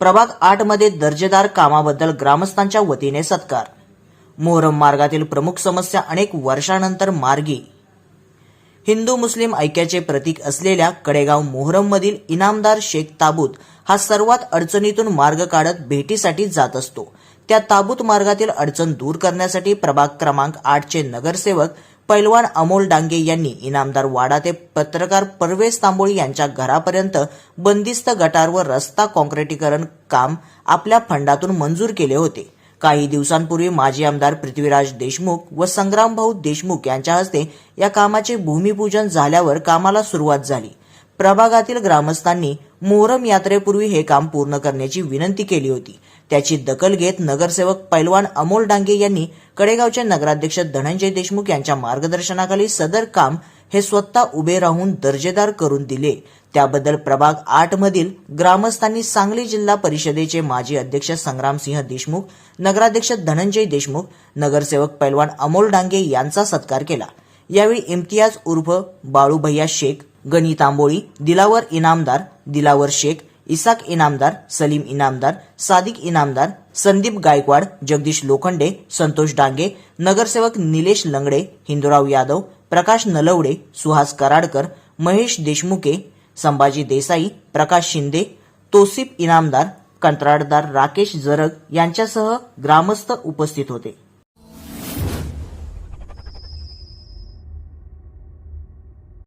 प्रभाग आठमध्ये दर्जेदार कामाबद्दल ग्रामस्थांच्या वतीने सत्कार. मोहरम मार्गातील प्रमुख समस्या अनेक वर्षानंतर मार्गी. हिंदू मुस्लिम ऐक्याचे प्रतीक असलेल्या कडेगाव मोहरममधील इनामदार शेख ताबूत हा सर्वात अडचणीतून मार्ग काढत भेटीसाठी जात असतो. त्या ताबूत मार्गातील अडचण दूर करण्यासाठी प्रभाग क्रमांक आठचे नगरसेवक पैलवान अमोल डांगे यांनी इनामदार वाडा ते पत्रकार परवेश तांबोळी यांच्या घरापर्यंत बंदिस्त गटार व रस्ता काँक्रिटीकरण काम आपल्या फंडातून मंजूर केले होते. काही दिवसांपूर्वी माजी आमदार पृथ्वीराज देशमुख व संग्रामभाऊ देशमुख यांच्या हस्ते या कामाचे भूमिपूजन झाल्यावर कामाला सुरुवात झाली. प्रभागातील ग्रामस्थांनी मोहरम यात्रेपूर्वी हे काम पूर्ण करण्याची विनंती केली होती. त्याची दखल घेत नगरसेवक पैलवान अमोल डांगे यांनी कडेगावचे नगराध्यक्ष धनंजय देशमुख यांच्या मार्गदर्शनाखाली सदर काम हे स्वतः उभे राहून दर्जेदार करून दिले. त्याबद्दल प्रभाग आठ मधील ग्रामस्थांनी सांगली जिल्हा परिषदेचे माजी अध्यक्ष संग्रामसिंह देशमुख नगराध्यक्ष धनंजय देशमुख नगरसेवक पैलवान अमोल डांगे यांचा सत्कार केला. यावेळी इम्तियाज उर्फ बाळूभैया शेख गणी तांबोळी दिलावर इनामदार दिलावर शेख इसाक इनामदार सलीम इनामदार सादिक इनामदार संदीप गायकवाड जगदीश लोखंडे संतोष डांगे नगरसेवक निलेश लंगडे हिंदूराव यादव प्रकाश नलवडे सुहास कराडकर महेश देशमुखे संभाजी देसाई प्रकाश शिंदे तोसिफ इनामदार कंत्राटदार राकेश जरग यांच्यासह ग्रामस्थ उपस्थित होते.